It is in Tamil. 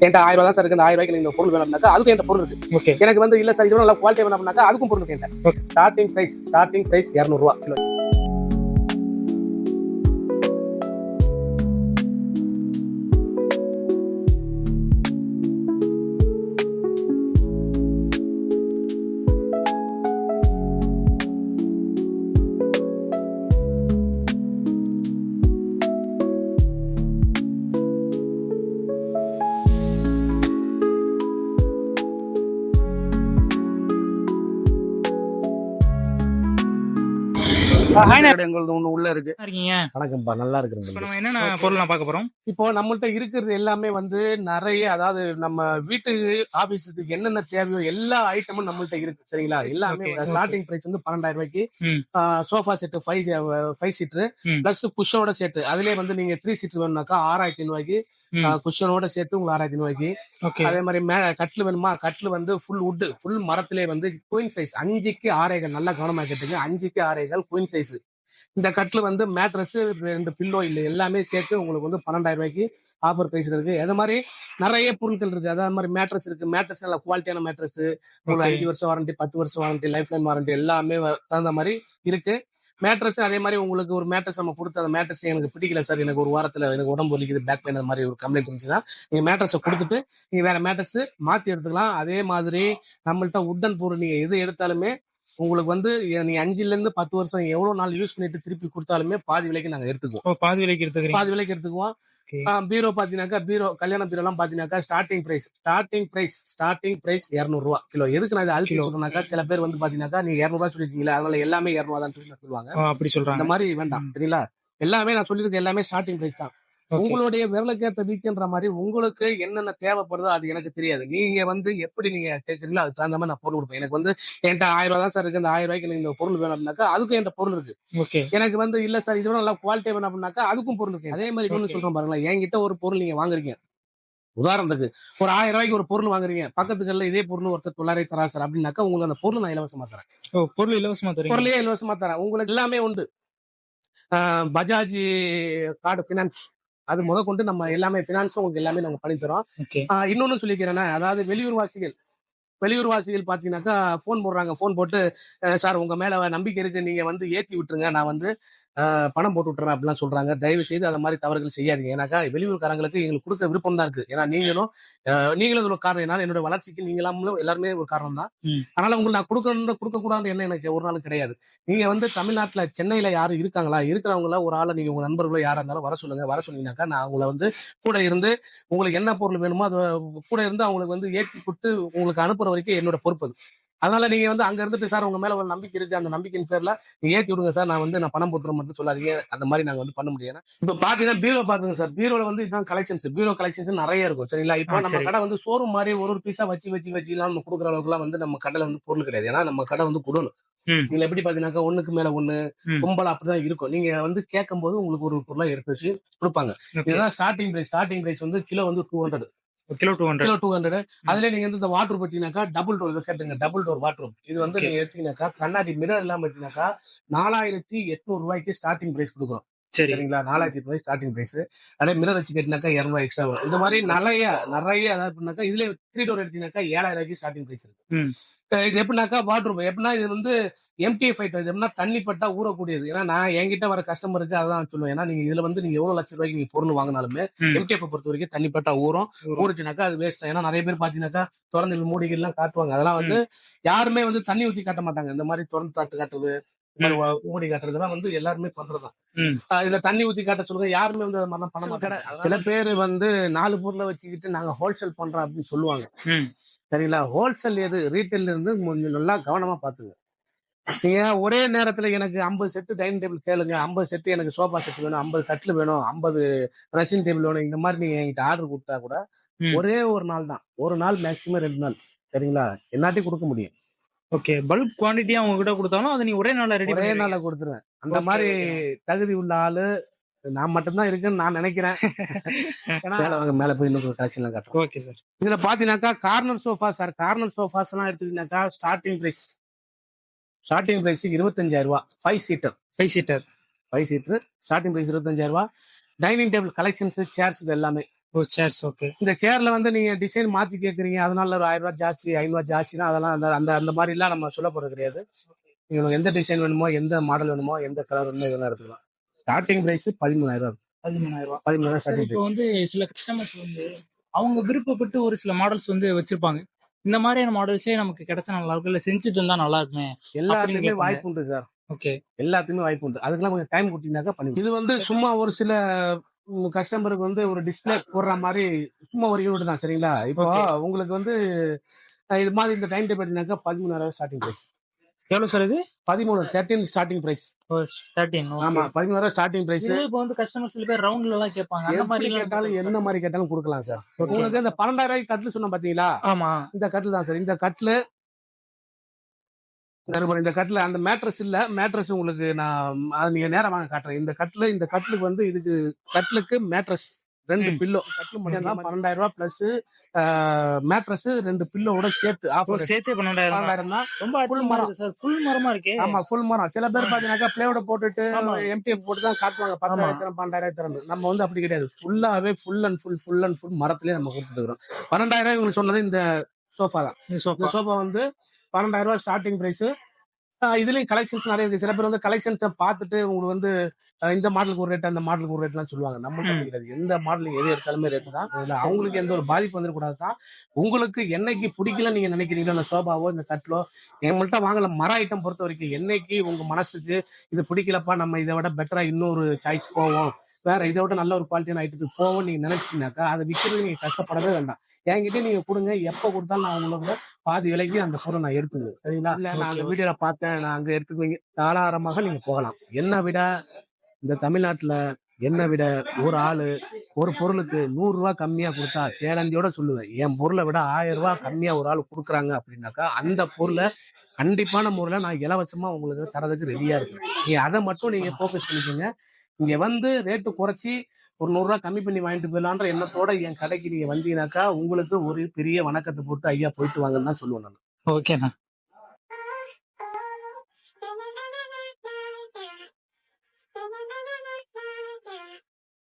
என்கிட்ட ஆயிரம் ரூபா தான் சார் இருக்கு. இந்த ஆயிரம் ரூபாய்க்கு இந்த பொருள் வேணும்னாக்கா அதுக்கும் என்கிட்ட பொருள் இருக்கு. ஓகே எனக்கு வந்து இல்ல சார் இதோட நல்லா குவாலிட்டி வேணும் அப்படின்னாக்கா அதுக்கும் பொருள் இருக்கு. ஸ்டார்டிங் பிரைஸ் ஸ்டார்டிங் பிரைஸ் இரநூறுவா. கிலோ ஒண்ணு உள்ள இருக்கு. இருக்கீங்க. வணக்கம்ப்பா நல்லா இப்போ இருக்கிறேன் நம்ம என்னென்ன பொருள் நான் பார்க்க போறோம்? இப்போ நம்மள்ட்ட இருக்கிறது எல்லாமே வந்து நிறைய அதாவது நம்ம வீட்டுக்கு ஆபீஸுக்கு என்னென்ன தேவையோ எல்லா ஐட்டமும் நம்மள்ட்ட இருக்கு சரிங்களா? எல்லாமே. ஸ்டார்டிங் பிரைஸ் வந்து பன்னெண்டாயிரம் ரூபாய்க்கு. Sofa set five five seater ம். பிளஸ் குஷனோட சேர்த்து அதுலயே வந்து நீங்க த்ரீ சீட்டர் வேணும்னாக்கா ஆறாயிரத்தி ரூபாய்க்கு ம். குஷனோட சேர்த்து உங்களுக்கு ஆறாயிரத்தி ரூபாய்க்கு ஓகே அதே மாதிரி மே கட்டில் வேணுமா? கட்டில் வந்து ஃபுல் wood ஃபுல் மரத்திலே வந்து குயின் சைஸ் அஞ்சுக்கு ஆறேகள் நல்லா கவனமா கேட்டுங்க. அஞ்சுக்கு ஆறேகள் குயின் சைஸ் இந்த கட்டில் வந்து மேட்ரஸ் ரெண்டு பில்லோ இல்லை எல்லாமே சேர்த்து உங்களுக்கு வந்து பன்னெண்டாயிரம் ரூபாய்க்கு ஆஃபர் பிரைஸ் இருக்கு. அது மாதிரி நிறைய பொருட்கள் இருக்கு. அதே மாதிரி மேட்ரஸ் இருக்கு. மேட்ரஸ் நல்ல குவாலிட்டியான மேட்ரஸ் உங்களுக்கு. அஞ்சு வருஷம் வாரண்டி பத்து வருஷம் வாரண்டி லைஃப் டைம் வாரண்டி எல்லாமே தகுந்த மாதிரி இருக்கு. மேட்ரஸ் அதே மாதிரி உங்களுக்கு ஒரு மேட்ரஸ் நம்ம கொடுத்த அந்த மேட்ரஸ் எனக்கு பிடிக்கல சார் எனக்கு ஒரு வாரத்துல எனக்கு உடம்பு வலிக்குது பேக் பெயின் அந்த மாதிரி ஒரு கம்ப்ளைண்ட் இருந்துச்சுன்னா நீங்க மேட்ரஸை கொடுத்துட்டு நீங்க வேற மேட்ரஸ் மாத்தி எடுத்துக்கலாம். அதே மாதிரி நம்மள்ட்ட உட்டன் பொருள் நீங்க எது எடுத்தாலுமே உங்களுக்கு வந்து நீங்க அஞ்சுல இருந்து பத்து வருஷம் எவ்வளவு நாள் யூஸ் பண்ணிட்டு திருப்பி கொடுத்தாலுமே பாதி விலைக்கு நாங்க எடுத்துக்குவோம். பாதி விலைக்கு எடுத்துக்கிறீங்க? பாதி விலைக்கு எடுத்துக்குவோம். பீரோ பாத்தீங்கன்னாக்கா பீரோ கல்யாண பீரோ எல்லாம் பாத்தீங்கன்னாக்கா starting price starting price starting price இருநூறு ரூபா கிலோ எதுக்கு நான் இதை. சொல்றேன்னாக்கா சில பேர் வந்து பாத்தீங்கன்னாக்கா நீங்க இருநூறு ரூபா சொல்லிருக்கீங்களா அதனால எல்லாமே இருநூறு தான் சொல்லி சொல்லுவாங்க அப்படி அந்த சொல்றாங்க மாதிரி வேண்டாம். சரிங்களா? எல்லாமே நான் சொல்லியிருக்க எல்லாமே ஸ்டார்டிங் பிரைஸ் தான். உங்களுடைய விரலுக்கேற்ற வீக்குன்ற மாதிரி உங்களுக்கு என்னென்ன தேவைப்படுதோ அது எனக்கு தெரியாது. நீங்க வந்து எப்படி நீங்க கேட்கறீங்களோ அதுக்கு தகுந்த மாதிரி நான் பொருள் கொடுப்பேன். எனக்கு வந்து என்கிட்ட ஆயிரம் ரூபா தான் சார் இருக்கு. இந்த ஆயிரம் ரூபாய்க்கு இந்த பொருள் வேணும் அப்படின்னாக்கா அதுக்கும் என்கிட்ட பொருள் இருக்கு. எனக்கு வந்து இல்ல சார் இதோட நல்லா குவாலிட்டி வேணும் அப்படின்னாக்கா அதுக்கும் பொருள் இருக்கு. அதே மாதிரி Okay. சொல்றேன் பாருங்களேன். என்கிட்ட ஒரு பொருள் நீங்க வாங்குறீங்க. உதாரணத்துக்கு ஒரு ஆயிரம் ரூபாய்க்கு ஒரு பொருள் வாங்குறீங்க. பக்கத்துக்கல்ல இதே பொருள் ஒருத்தர் தொள்ளாயிரம் தரா சார் அப்படின்னாக்கா உங்களுக்கு அந்த பொருள் நான் இலவசமா தரேன். பொருள் இலவசமா தரீங்க பொருளையே இலவசமா தரேன். உங்களுக்கு எல்லாமே உண்டு. பஜாஜ் கார்டு பினான்ஸ் அது முத கொண்டு நம்ம எல்லாமே பினான்ஸும் உங்களுக்கு எல்லாமே நாங்க பண்ணி தரோம் இன்னொன்னு சொல்லிக்கிறேன்னா அதாவது வெளியூர் வாசிகள். வெளியூர் வாசிகள் பாத்தீங்கன்னாக்கா ஃபோன் போடுறாங்க ஃபோன் போட்டு சார் உங்க மேல நம்பிக்கை இருக்கு நீங்க வந்து ஏத்தி விட்டுருங்க நான் வந்து பணம் போட்டு விட்டுறேன் அப்படிலாம் சொல்றாங்க. தயவு செய்து அந்த மாதிரி தவறுகள் செய்யாதீங்க. ஏன்னாக்கா வெளியூர்காரங்களுக்கு எங்களுக்கு கொடுக்க விருப்பம் தான் இருக்கு. ஏன்னா நீங்களும் நீங்களும் ஒரு காரணம். ஏன்னா என்னோட வளர்ச்சிக்கு நீங்களும் எல்லாருமே ஒரு காரணம் தான். அதனால உங்களுக்கு நான் கொடுக்கணும் கொடுக்க கூடாது என்ன எனக்கு ஒரு நாள் கிடையாது. நீங்க வந்து தமிழ்நாட்டுல சென்னையில யாரும் இருக்காங்களா? இருக்கிறவங்கள ஒரு ஆளை நீங்க உங்க நண்பர்களோ யாரா இருந்தாலும் வர சொல்லுங்க. வர சொன்னீங்கன்னாக்கா நான் உங்களை வந்து கூட இருந்து உங்களுக்கு என்ன பொருள் வேணுமோ அதை கூட இருந்து அவங்களுக்கு வந்து ஏற்றி கொடுத்து உங்களுக்கு அனுப்புற வரைக்கும் என்னோட பொறுப்பு அதனால நீங்க வந்து அங்க இருந்துட்டு சார் உங்க மேல ஒரு நம்பிக்கை இருக்கு. அந்த நம்பிக்கையின் பேர்ல நீங்க ஏத்தி விடுங்க சார். நான் வந்து நான் பணம் போட்டுற மட்டும் சொல்லாதீங்க. அந்த மாதிரி நாங்க வந்து பண்ண முடியாது. இப்ப பாத்தீங்கன்னா பீரோ பாத்துங்க சார். பீரோல வந்து இதுதான் கலெக்ஷன்ஸ் பீரோ கலெக்ஷன்ஸ் நிறைய இருக்கும். சரிங்களா? இப்போ நம்ம. கடை வந்து ஷோரூம் மாதிரி ஒரு ஒரு பீஸா வச்சு வச்சு வச்சு எல்லாம் நம்ம கொடுக்குற அளவுக்கு எல்லாம் வந்து நம்ம கடையில வந்து பொருள் கிடையாது. ஏன்னா நம்ம கடை வந்து ம். நீங்க எப்படி பாத்தீங்கன்னாக்கா ஒண்ணுக்கு மேல ஒண்ணு. கும்பல் அப்படிதான் இருக்கும். நீங்க வந்து கேட்கும் போது உங்களுக்கு ஒரு பொருளா எடுத்து வச்சு கொடுப்பாங்க. இதுதான் ஸ்டார்டிங் பிரைஸ் ஸ்டார்டிங் பிரைஸ் வந்து கிலோ வந்து two hundred kilo two hundred kilo two hundred அதுல நீங்க வந்து இந்த வாட்டர் பார்த்தீங்கன்னாக்கா டபுள் டோர் கேட்டுங்க டபுள் டோர் வாட்டர் இது வந்து. நீங்க எடுத்தீங்கன்னாக்கா கண்ணாடி மிரர் எல்லாம் பார்த்தீங்கன்னாக்கா நாலாயிரத்தி எட்நூறு ரூபாய்க்கு ஸ்டார்டிங் பிரைஸ் கொடுக்குறோம். சரிங்களா? நாலாயிரத்தி எட்நூறு ஸ்டார்டிங் பிரைஸ் அதே மிரர் வச்சு கேட்டினாக்கா இரநூறு எக்ஸ்ட்ரா வரும். இந்த மாதிரி நிறைய நிறைய அதாவது பண்ணாக்கா இதுல த்ரீ டோர் எடுத்தீங்கன்னாக்கா ஏழாயிரம் ரூபாய்க்கு ஸ்டார்டிங் பிரைஸ் இருக்கு. இது எப்படின்னாக்கா வாட்டர் எப்படின்னா இது வந்து எம்டி ஃபைட் இது எப்படின்னா தண்ணி பட்டா ஊறக்கூடியது. ஏன்னா நான் என்கிட்ட வர கஸ்டமருக்கு அதான் சொல்லுவேன். ஏன்னா நீங்க இதுல வந்து நீங்க எவ்வளவு லட்ச ரூபாய்க்கு நீங்க பொருள் வாங்கினாலுமே. எம்டிஎஃப் பொறுத்த வரைக்கும் தண்ணி பட்டா ஊறும். ஊறுச்சுனாக்கா அது வேஸ்ட் ஏன்னா நிறைய பேர் பாத்தீங்கன்னாக்கா திறந்து மூடிகள் எல்லாம் காட்டுவாங்க. அதெல்லாம் வந்து யாருமே வந்து தண்ணி ஊத்தி காட்ட மாட்டாங்க. இந்த மாதிரி திறந்து தாட்டு காட்டுறது இந்த மாதிரி காட்டுறதுலாம் வந்து எல்லாருமே பண்றதுதான். இதுல தண்ணி ஊத்தி காட்ட சொல்லுங்க. யாருமே வந்து அது மாதிரிலாம் பண்ண மாட்டாங்க. சில பேர் வந்து நாலு பொருளை வச்சுக்கிட்டு நாங்க ஹோல்சேல் பண்றோம் அப்படின்னு சொல்லுவாங்க. சரிங்களா? ஹோல்சேல் எது? ரீட்டைல் இருந்து கொஞ்சம் நல்லா கவனமா பாத்துங்க. நீங்க ஒரே நேரத்துல எனக்கு ஐம்பது செட்டு டைனிங் டேபிள் கேளுங்க. ஐம்பது செட்டு எனக்கு சோஃபா செட் வேணும் ஐம்பது கட்டில் வேணும் ஐம்பது ட்ரெஸ்ஸிங் டேபிள் வேணும். இந்த மாதிரி நீங்க என்கிட்ட ஆர்டர் கொடுத்தா கூட. ஒரே ஒரு நாள் தான். ஒரு நாள் மேக்சிமம் ரெண்டு நாள். சரிங்களா? எல்லாத்தையும் கொடுக்க முடியும். ஓகே பல்க் குவாண்டிட்டியா அவங்க கிட்ட கொடுத்தாலும் அதை நீ ஒரே நாள்ல ரெடி ஒரே நாள்ல கொடுத்துருவேன். அந்த மாதிரி. தகுதி உள்ள ஆளு நான் மட்டும்தான் இருக்குன்னு நான் நினைக்கிறேன். மேல வாங்க மேல போய் இன்னும் கலெக்ஷன் காட்டுறோம். ஓகே சார் இதுல பாத்தீங்கன்னாக்கா corner sofa sir corner sofas எல்லாம் எடுத்துக்கிட்டாக்கா ஸ்டார்டிங் பிரைஸ் ஸ்டார்டிங் பிரைஸ் இருபத்தஞ்சாயிரம் ரூபாய் five seater five seater five seater starting price இருபத்தஞ்சாயிரம் ரூபாய் டைனிங் டேபிள் கலெக்ஷன்ஸ் சேர்ஸ் இது எல்லாமே. ஓ சேர்ஸ் ஓகே இந்த சேர்ல வந்து நீங்க டிசைன் மாத்தி கேக்குறீங்க. அதனால ஒரு ஆயிரம் ரூபாய் ஜாஸ்தி ஐநூறு ரூபாய் ஜாஸ்தினா அதெல்லாம் அந்த அந்த அந்த மாதிரி எல்லாம் நம்ம சொல்ல போறது கிடையாது. உங்களுக்கு எந்த டிசைன் வேணுமோ எந்த மாடல் வேணுமோ எந்த கலர் வேணுமோ இதெல்லாம் எடுத்துக்கலாம். ஸ்டார்டிங் பிரைஸ் பதிமூணாயிரம் ரூபாய். பதிமூணாயிரம் ரூபாய். பதிமூணாயிரம் ஸ்டார்டிங் இப்போ வந்து சில கஸ்டமர்ஸ் வந்து அவங்க விருப்பப்பட்டு ஒரு சில மாடல்ஸ் வந்து வச்சிருப்பாங்க. இந்த மாதிரியான மாடல்ஸே நமக்கு கிடைச்சா நல்லா இருக்கும். இல்ல செஞ்சுட்டு இருந்தா நல்லா இருக்குமே கேட்பாங்க. வாய்ப்பு உண்டு சார். ஓகே எல்லாத்துக்குமே வாய்ப்பு உண்டு. அதுக்கெல்லாம் கொஞ்சம் டைம் கொடுத்தீங்கன்னாக்கா பண்ணி இது வந்து சும்மா ஒரு சில கஸ்டமருக்கு வந்து ஒரு டிஸ்ப்ளே போடுற மாதிரி சும்மா ஒரு யூனிட் தான் சரிங்களா? இப்போ. உங்களுக்கு வந்து இது மாதிரி இந்த டைம் டேபிள் எடுத்தீங்கன்னாக்கா பதிமூணாயிரம் ஸ்டார்டிங் பிரைஸ் எவ்வளவு சார் இது? பதிமூணு தேர்ட்டின் ஸ்டார்டிங் பிரைஸ் தேர்ட்டின் ஆமா பதிமூணாயிரம் ஸ்டார்டிங் பிரைஸ் இப்போ வந்து கஸ்டமர் சில பேர் ரவுண்ட்ல எல்லாம் கேட்பாங்க. அந்த மாதிரி கேட்டாலும் என்ன மாதிரி கேட்டாலும் கொடுக்கலாம் சார். உங்களுக்கு இந்த பன்னெண்டாயிரம் கட்டில் சொன்ன பாத்தீங்களா? ஆமா. இந்த கட்டில் தான் சார் இந்த கட்டில் இந்த கட்டில் அந்த மேட்ரஸ் இல்ல. மேட்ரஸ் உங்களுக்கு நான் அது நீங்க நேரம் வாங்க காட்டுறேன். இந்த கட்டில் இந்த கட்டிலுக்கு வந்து இதுக்கு கட்டிலுக்கு மேட்ரஸ் ரெண்டு. பில்லோ கட்டில் மட்டும் தான் பன்னெண்டாயிரம் ரூபாய் பிளஸ் மேட்ரஸ் ரெண்டு பில்லோட சேர்த்து ஆஃபர் சேர்த்தே பன்னெண்டாயிரம் தான். பன்னெண்டாயிரம் தான். ரொம்ப ஆச்சரியமா மரம். சார் ஃபுல் மரமா இருக்கே. ஆமா ஃபுல் மரம். சில பேர் பாத்தீங்கன்னாக்கா பிளேவோட போட்டுட்டு. எம்டிஎஃப் போட்டு தான் காட்டுவாங்க. பத்தாயிரத்தி பன்னெண்டாயிரத்தி நம்ம வந்து அப்படி கிடையாது. ஃபுல்லாவே full and full full and full மரத்திலே நம்ம கொடுத்துருக்கோம் பன்னெண்டாயிரம் இவங்க சொன்னது இந்த சோஃபா தான். சோஃபா வந்து பன்னெண்டாயிரம் ரூபாய் ஸ்டார்டிங் பிரைஸ் இதுலயும் கலெக்ஷன்ஸ் நிறைய இருக்கு. சில பேர் வந்து கலெக்ஷன்ஸை பார்த்துட்டு உங்களுக்கு வந்து இந்த மாடலுக்கு ஒரு ரேட் அந்த மாடலுக்கு ஒரு ரேட்லாம் சொல்லுவாங்க. நம்ம. கிடையாது. எந்த மாடல் எது எடுத்தாலுமே ரேட்டு தான். அவங்களுக்கு எந்த ஒரு பாதிப்பு வந்துடக்கூடாது தான். உங்களுக்கு என்னைக்கு பிடிக்கல நீங்க நினைக்கிறீங்களோ அந்த சோபாவோ இந்த கட்டிலோ எங்கள்கிட்ட வாங்கல மர ஐட்டம் பொறுத்த வரைக்கும் என்னைக்கு உங்க மனசுக்கு இது பிடிக்கலப்பா நம்ம இதை விட பெட்டரா இன்னொரு சாய்ஸ் போவோம். வேற இதை விட நல்ல ஒரு குவாலிட்டியான ஐட்டத்துக்கு போவோம் நீங்க நினைச்சீங்கன்னாக்கா அதை விற்கிறது நீங்க கஷ்டப்படவே வேண்டாம். என்கிட்ட நீங்க கொடுங்க. எப்ப கொடுத்தாலும் நான் உங்களுக்கு பாதி விலைக்கு அந்த பொருளை நான் எடுத்துக்குவேன். சரிங்களா? இல்ல நான் அந்த. வீடியோல பார்த்தேன். நான் அங்க எடுத்துக்குவீங்க. தாராளமாக நீங்க போகலாம். என்ன விட இந்த தமிழ்நாட்டுல என்ன விட ஒரு ஆளு ஒரு பொருளுக்கு நூறு ரூபாய் கம்மியா கொடுத்தா சேலஞ்சோட சொல்லுவேன். என் பொருளை விட ஆயிரம் ரூபாய் கம்மியா ஒரு ஆள் கொடுக்குறாங்க அப்படின்னாக்கா அந்த பொருளை கண்டிப்பான முறையில் நான் இலவசமா உங்களுக்கு தரதுக்கு ரெடியா இருக்கேன். நீங்க அதை மட்டும் நீங்க ஃபோக்கஸ் பண்ணிக்கோங்க. இங்க வந்து ரேட்டு குறைச்சி ஒரு நூறுரூவா ரூபாய் கம்மி பண்ணி வாங்கிட்டு போயிடலான்ற எண்ணத்தோட என் கடைக்கு நீங்க வந்தீங்கன்னாக்கா உங்களுக்கு ஒரு பெரிய வணக்கத்தை போட்டு ஐயா போயிட்டு வாங்கன்னு தான் சொல்லுவேன் நான். ஓகேண்ணா